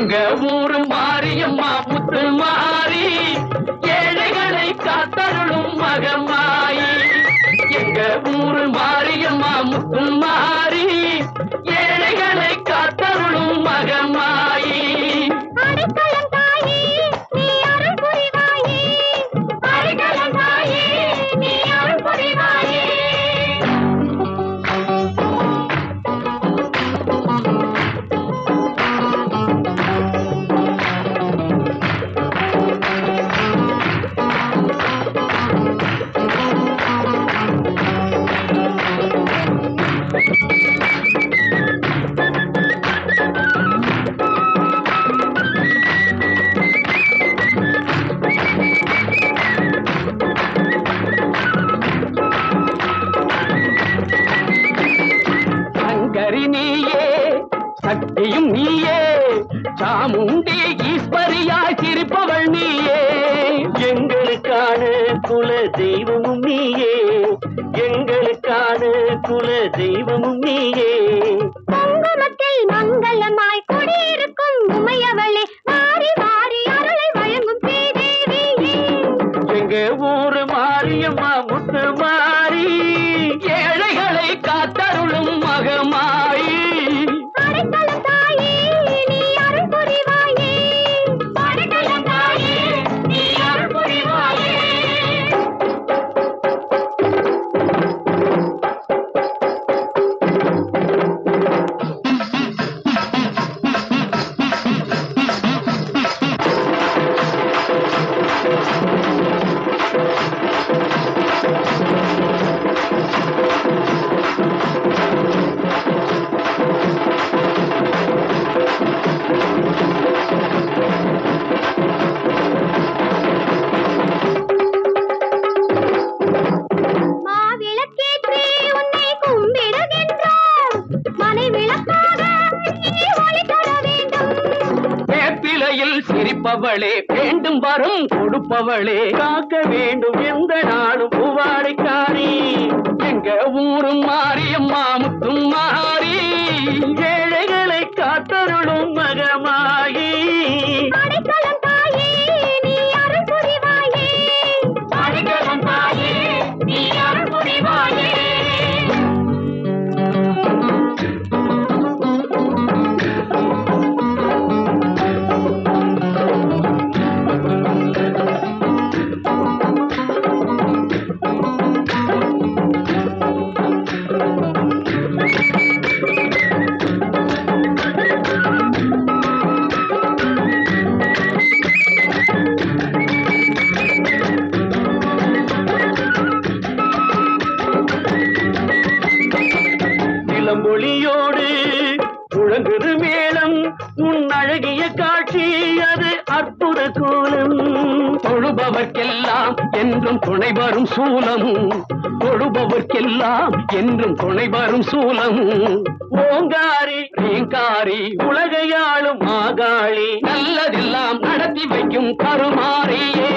எங்க ஊரும் மாரியம்மா முத்து மாறி. ஏழைகளை காத்தருளும் மகமாயி. எங்க ஊரும் மாரியம்மா முத்து மாறி. ஏ சக்தியும் நீயே. சாமுண்டி ஈஸ்வரியாய் சிரிப்பவள் நீயே. எங்களுக்கான குல தெய்வமும் நீயே. எங்களுக்கான குல தெய்வமும் நீயே. மங்களமா வேப்பிலையில் சிரிப்பவளே வேண்டும் வரும் கொடுப்பவளே. காக்க வேண்டும் எந்த நாளும் புவாடைக்காரி. எங்க ஊரும் மாறியம்மா முத்தும் மாறி ஏழைகளை பழம்பொழியோடு முழங்குது மேளம். உன் அழகிய காட்சி அது அற்புத கூலம் தொழுபவர்க்கெல்லாம் என்றும் துணை வரும் சூலம் தொழுபவர்க்கெல்லாம் என்றும் துணை வரும் சூலம் ஓங்காரி ரீங்காரி உலகையாளும் மாகாளி நல்லதெல்லாம் நடத்தி வைக்கும் கருமாரியே